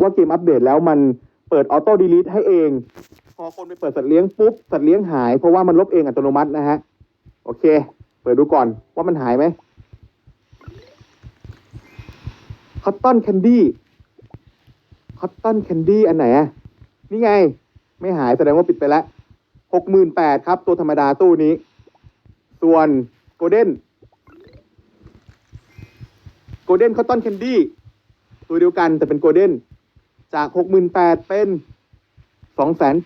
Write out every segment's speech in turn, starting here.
ว่าเกมอัปเดตแล้วมันเปิดออโต้ดีลิทให้เอง พอคนไปเปิดสัตว์เลี้ยงปุ๊บสัตว์เลี้ยงหายเพราะว่ามันลบเองอัตโนมัตินะฮะ โอเค เปิดดูก่อนว่ามันหายไหมคอตตอนแคนดี้คอตตอนแคนดี้อันไหนอะนี่ไง ไม่หายแสดงว่าปิดไปแล้วหกหมื่นแปดครับ ตัวธรรมดาตู้นี้ ส่วนโกลเด้นโกลเด้นคอตตอนแคนดี้ตัวเดียวกันแต่เป็นโกลเด้น จากหกหมื่นแปดเป็นสองแสน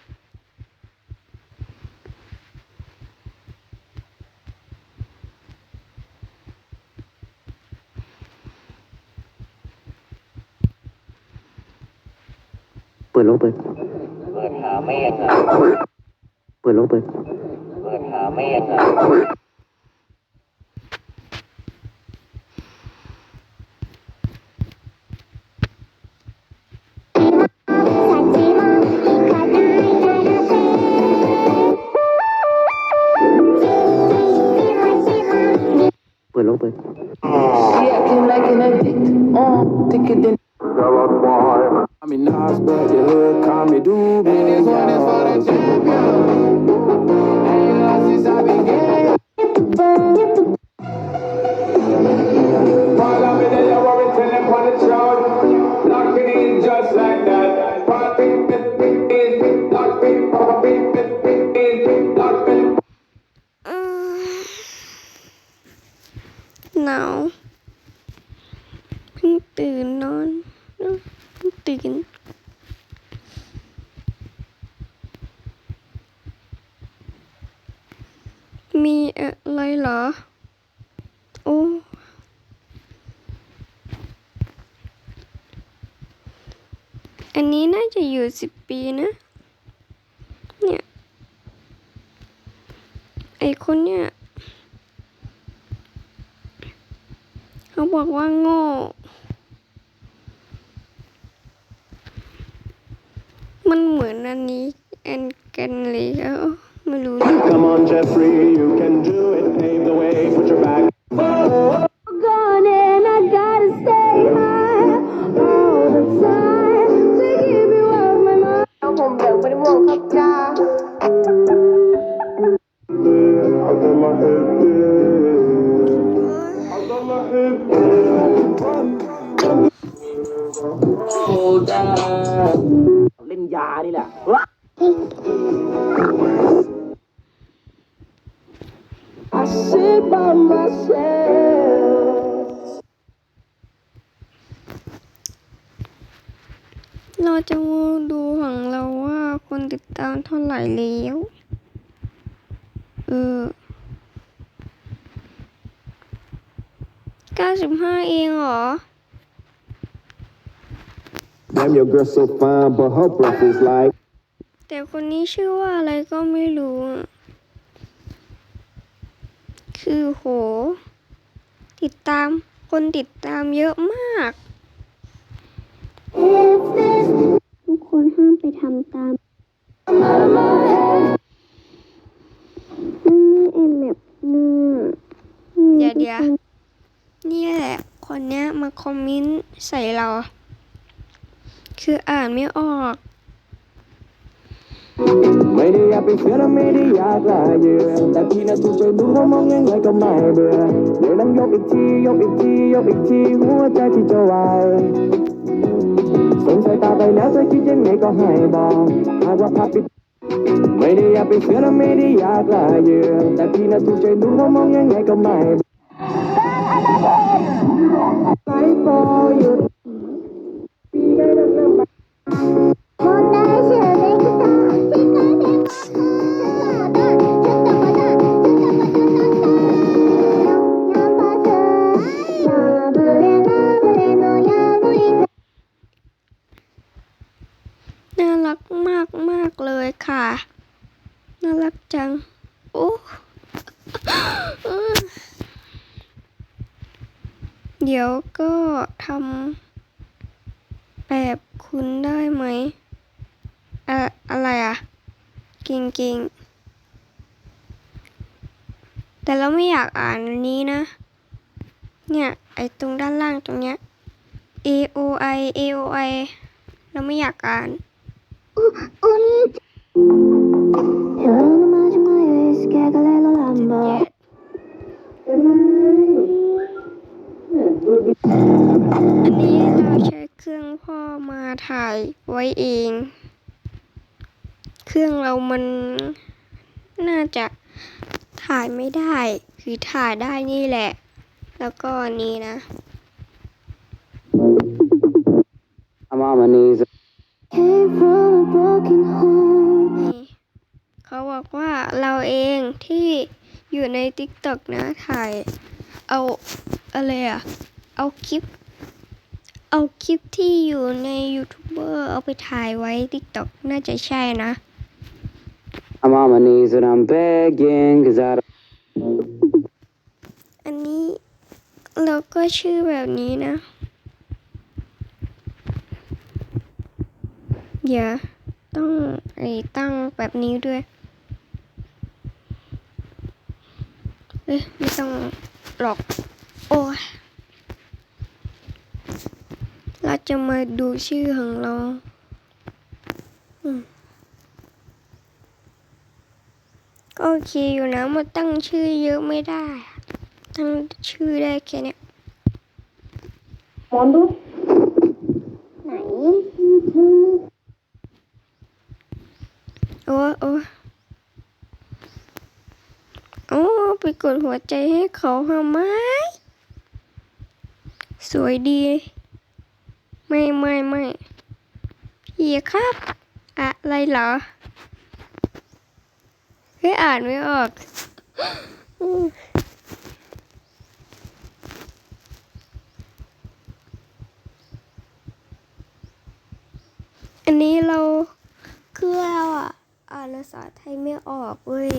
เปิดลงเปิด เปิดหาแม่งอะเปิดลงเปิด เปิดหาแม่งอะ หนาวเพิ่งตื่นนอนเพิ่งตื่น มีอะไรเหรอ โอ้อันนี้น่าจะอยู่สิบปีนะ เนี่ย ไอคนเนี่ย เขาบอกว่าโง่ มันเหมือนอันนี้ แอนกันเลยแล้ว Come on, Jeffrey, you can do it. Pave the way, put ดูของเราว่าคนติดตามเท่าไหร่แล้ว เออ95เองเหรอ Damn, your girl so fine, but her breath is like. แต่คนนี้ชื่อว่าอะไรก็ไม่รู้อะคือโห ติดตามคนติดตามเยอะมากทุกคนห้าม ไปทำตามนี่ไอแมปเนื้อเดี๋ยวเดี๋ยวนี่แหละ คนเนี้ยมาคอมเมนต์ใส่เรา คืออ่านไม่ออกไม่ได้อยากเป็นเสือและไม่ได้อยากลาเหยื่อแต่พี่น่ะถูกใจดูว่ามองยังไงก็ไม่เบื่อเดี๋ยวนั้นยกอีกทียกอีกทียกอีกทีหัวใจที่จะวาย สงสัยตาไปแล้วจะคิดยังไงก็ให้บอกหากว่าพับปิดไม่ได้อยากเป็นเสือและไม่ได้อยากลาเยือแต่พี่น่ะถูกใจดูว่ามองยังไงก็ไม่เบื่อไปพอหยุด แบบคุณได้ไหมอะอะไรอะเก่งเก่งแต่เราไม่อยากอ่านนี้นะ เนี่ย ไอตรงด้านล่างตรงเนี้ย A O I A O I เราไม่อยากอ่านอันนี้เราใช้ รื่องพ่อมาถ่ายไว้เอง เครื่องเรามันน่าจะถ่ายไม่ได้ คือถ่ายได้นี่แหละ แล้วก็อันนี้นะ I'm on my knees. Came from a broken home นี่เขาบอกว่าเราเองที่อยู่ใน t ิ k t o k นะถ่าย เอาอะไรอะเอาคลิป เอาคลิปที่อยู่ในยูทูบเบอร์เอาไปถ่ายไว้ t ิ k t o k น่าจะใช่นะ I'm on my knees and I'm begging cause I don't อันนี้เราก็ชื่อแบบนี้นะอย่าต้องไอ้ตั้งแบบนี้ด้วย เอ้ยไม่ต้องหรอก โอ้ยเราจะมาดูชื่อของเราอืมก็โอเคอยู่นะมาตั้งชื่อเยอะไม่ได้อะตั้งชื่อได้แค่เนี้ยโอ้โอ้โอ้ไปกดหัวใจให้เขาทำไมสวยดี ไม่ไม่ไม่พี่ครับ อะไรเหรอเฮ้ยอ่านไม่ออกอันนี้เราคือเราอะอ่านภาษาไทยไม่ออกเว้ย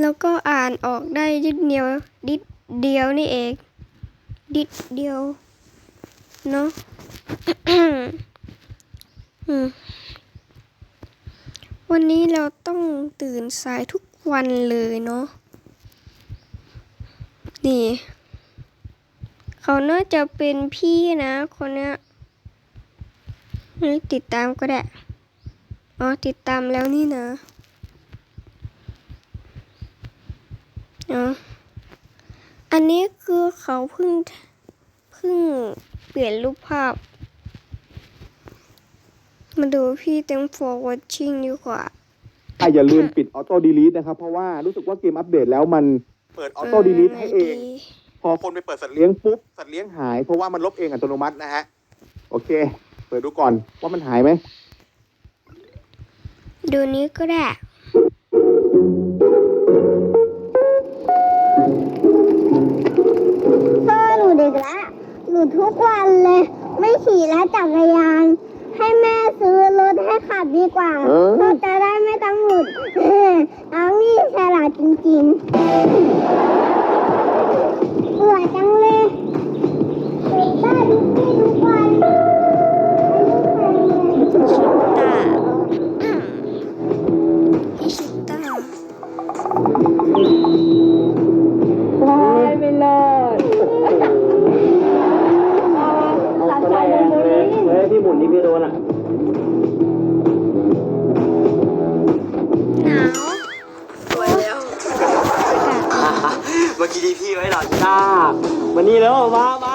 แล้วก็อ่านออกได้นิดเดียวนิดเดียวนี่เอง นิดเดียว เนาะวันนี้เราต้องตื่นสายทุกวันเลยเนาะ นี่ เขาน่าจะเป็นพี่นะคนเนี้ยเฮ้ติดตามก็ได้ อ๋อ ติดตามแล้วนี่นะอ๋ออันนี้คือเขาเพิ่ง เพิ่งเปลี่ยนรูปภาพ มาดูพี่เต็ม for watching ดีกว่าอะอย่าลืมปิดออโต้ดีลีทนะครับ เพราะว่ารู้สึกว่าเกมอัปเดตแล้วมันเปิดออโต้ดีลีทให้เอง พอคนไปเปิดสัตว์เลี้ยงปุ๊บ สัตว์เลี้ยงหาย เพราะว่ามันลบเองอัตโนมัตินะฮะ โอเค เปิดดูก่อนว่ามันหายไหม ดูนี้ก็ได้ นูทุกวันเลย ไม่ขี่แล้วจักรยาน ให้แม่ซื้อรถให้ขับดีกว่าเออ เราจะได้ไม่ต้องหลุดน้องนี่ฉลาดจริงๆเบื่อจังเลยได้ทุกที่ทุกวันตาอืมอิชิตา เมื่อกี้ที่พี่ไว้หรอจ้ามานี่แล้วมามา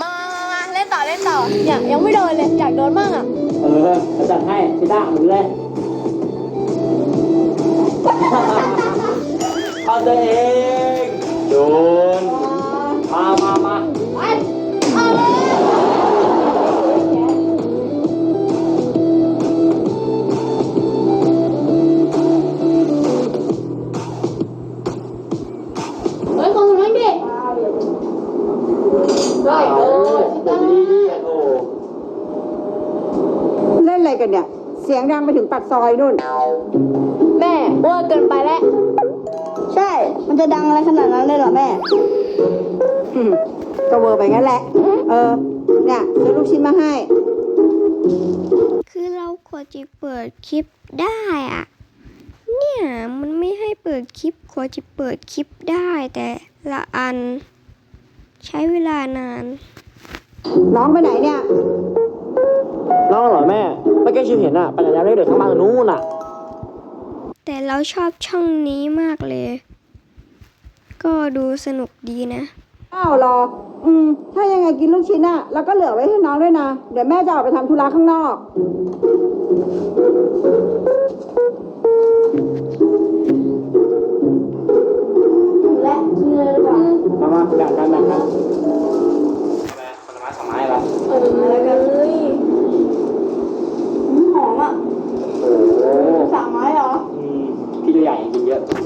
มามามาเล่นต่อเล่นต่ออยากยังไม่โดนเลยอยากโดนมั่งอะ เออจะจัดให้พี่ต้าหมุนเลยเอาตัวเองโด กันเนี่ย เสียงดังไปถึงปากซอยนู่น แม่เวอร์เกินไปแล้ว ใช่ มันจะดังอะไรขนาดนั้นเลยเหรอแม่ อืมก็เวอร์ไปงั้นแหละ เออ เนี่ยซื้อลูกชิ้นมาให้ คือเราควรจะเปิดคลิปได้อะเนี่ยมันไม่ให้เปิดคลิปกว่าจะเปิดคลิปได้แต่ละอัน ใช้เวลานาน น้องไปไหนเนี่ย น้องเหรอแม่เมื่อกี้ชิวเห็นอะปั่นจักรยานเล่นเด็กข้างบ้านนู้นอะแต่เราชอบช่องนี้มากเลย ก็ดูสนุกดีนะ อ้าวรอ อืม ถ้ายังไงกินลูกชิ้นอะแล้วก็เหลือไว้ให้น้องด้วยนะ เดี๋ยวแม่จะออกไปทำธุระข้างนอก และกินเลยหรือเปล่ามามาแบ่งกันแบ่งกันผลไม้สองไม้ละ เออแล้วกันเลยหอมอะ โอ้โห สามไม้เหรอ อืม พี่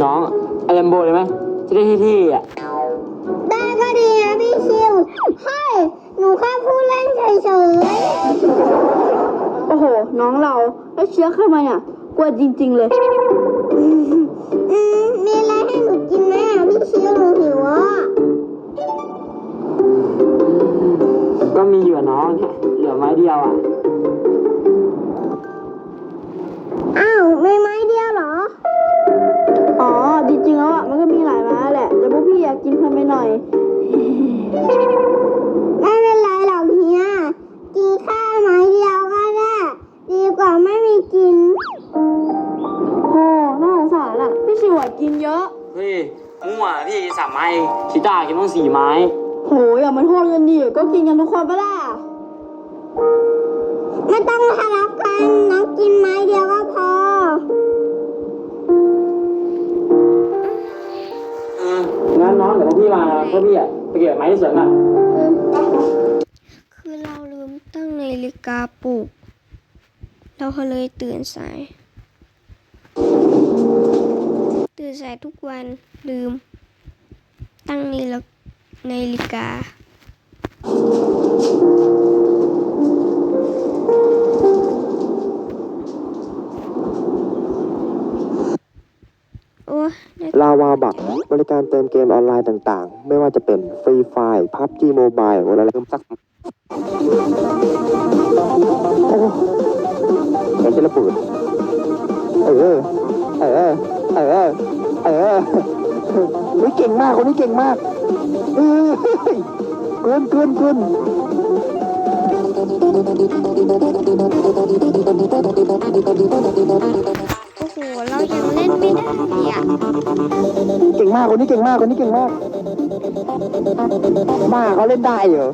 น้องไอแลมโบเลยไหมจะได้ที่ๆอะได้ก็ดีนะพี่คิวเฮ้ยหนูแค่พูดเล่นเฉยโอ้โห น้องเราแล้วเชื้อเข้ามาอะกลัวจริง ๆ เลย ๆอืมมีอะไรให้หนูกินไหมอะพี่คิวหนูหิวอะก็มีอยู่อะน้องแค่เหลือไม้เดียวอะ หน่อย ไม่เป็นไรหรอกเฮียกินแค่ไม้เดียวก็ได้ ดีกว่าไม่มีกิน โอ้น่าสงสารอะ พี่ชิวอะกินเยอะเฮ้ยมั่วพี่สามไม้ชิต้ากินต้องสี่ไม้ โหอย่ามาโทษกันดิก็กินกันทุกคนปะล่ะ ไม่ต้องทะเลาะกันน้องกินไม้เดียวก็พอ งั้นน้องพวกพี่มาพวกพี่อะไปเก็บไม้ที่สวนอะคือเราลืมตั้งนาฬิกาปลุก เราเลยตื่นสาย ตื่นสายทุกวันลืม ตั้งนาฬินาฬิกา ลาวาบักบริการเติมเกมออนไลน์ต่างๆ ไม่ว่าจะเป็นฟรีไฟล์พับจีโมบายอะไรเติมสักโอ้เอ็นเจระปูดเออเออเออเออนี่เก่งมากคนนี้เก่งมากเออเกินเกินเกินเอะเก่งมากคนนี้เก่งมากคนนี้เก่งมากบ้าเขาเล่นได้เหรอ